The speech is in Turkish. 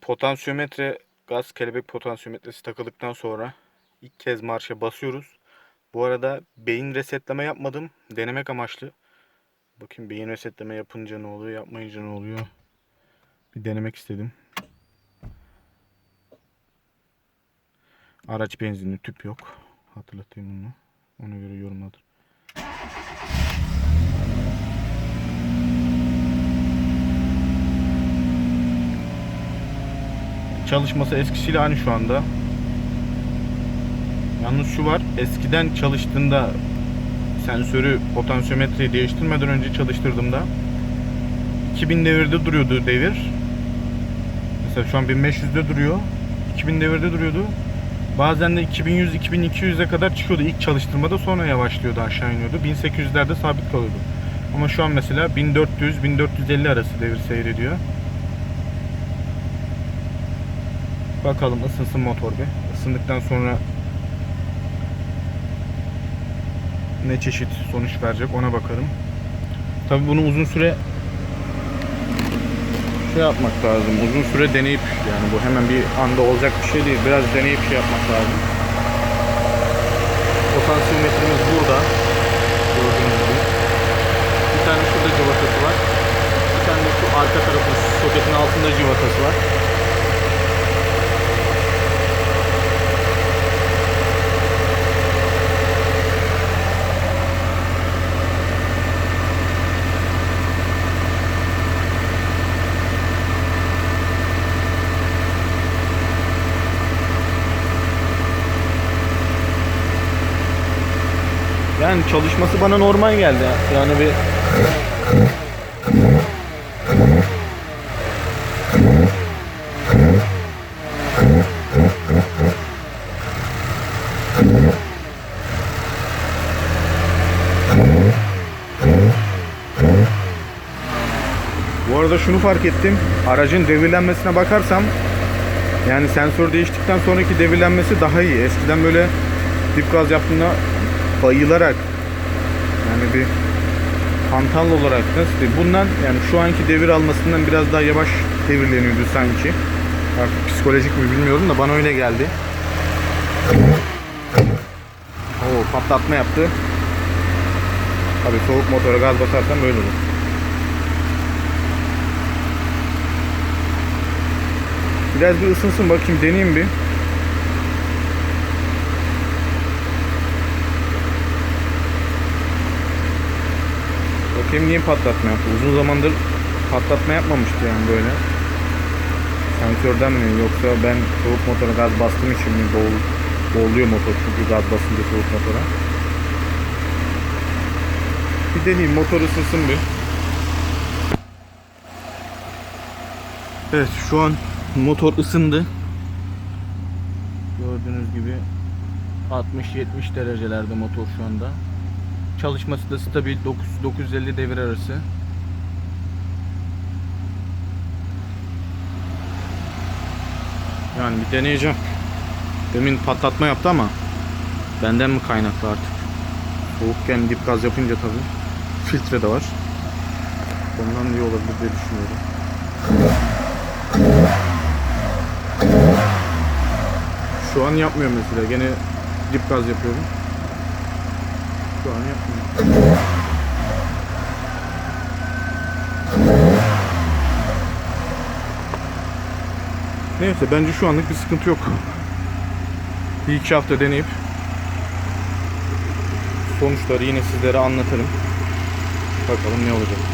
Potansiyometre, gaz kelebek potansiyometresi takıldıktan sonra ilk kez marşa basıyoruz. Bu arada beyin resetleme yapmadım. Denemek amaçlı. Bakayım beyin resetleme yapınca ne oluyor, yapmayınca ne oluyor. Bir denemek istedim. Araç benzinli tüp yok. Hatırlatayım bunu. Ona göre yorumladır. Çalışması eskisiyle aynı şu anda. Yalnız şu var. Eskiden çalıştığında sensörü potansiyometreyi değiştirmeden önce çalıştırdığımda 2000 devirde duruyordu devir. Mesela şu an 1500'de duruyor. 2000 devirde duruyordu. Bazen de 2100-2200'e kadar çıkıyordu ilk çalıştırmada sonra yavaşlıyordu aşağı iniyordu. 1800'lerde sabit kalıyordu. Ama şu an mesela 1400-1450 arası devir seyrediyor. Bakalım ısınsın motor bir. Isındıktan sonra ne çeşit sonuç verecek ona bakarım. Tabi bunu uzun süre şey yapmak lazım. Uzun süre deneyip yani bu hemen bir anda olacak bir şey değil. Biraz deneyip şey yapmak lazım. Potansiyometremiz burada. Gördüğünüz gibi. Bir tane şurada civatası var. Bir tane de şu arka tarafın soketin altında civatası var. Yani çalışması bana normal geldi. Yani bir Bu arada şunu fark ettim. Aracın devirlenmesine bakarsam yani sensör değiştikten sonraki devirlenmesi daha iyi. Eskiden böyle dip gaz yaptığında bayılarak yani bir hantal olarak nasıl diyeyim bundan yani şu anki devir almasından biraz daha yavaş devirleniyordu sanki. Artık psikolojik mi bilmiyorum da bana öyle geldi. Oo patlatma yaptı. Tabii soğuk motora gaz basarsan böyle olur. Biraz bir ısınsın bakayım deneyeyim bir. Niye patlatma yaptı. Uzun zamandır patlatma yapmamıştı yani böyle. Sensörden mi yoksa ben soğuk motora gaz bastığım için mi boğul, boğuluyor motor çünkü gaz basınca soğuk motora. Bir deneyeyim motor ısınsın bir. Evet şu an motor ısındı. Gördüğünüz gibi 60-70 derecelerde motor şu anda. Çalışması da stabil 9 950 devir arası. Yani bir deneyeceğim. Demin patlatma yaptı ama benden mi kaynaklı artık? Soğukken dip gaz yapınca tabii filtre de var. Ondan iyi olabilir diye düşünüyorum. Şu an yapmıyor mesela. Gene dip gaz yapıyorum. Şu an yapmıyor. Neyse bence şu anlık bir sıkıntı yok. Bir iki hafta deneyip sonuçları yine sizlere anlatırım. Bakalım ne olacak.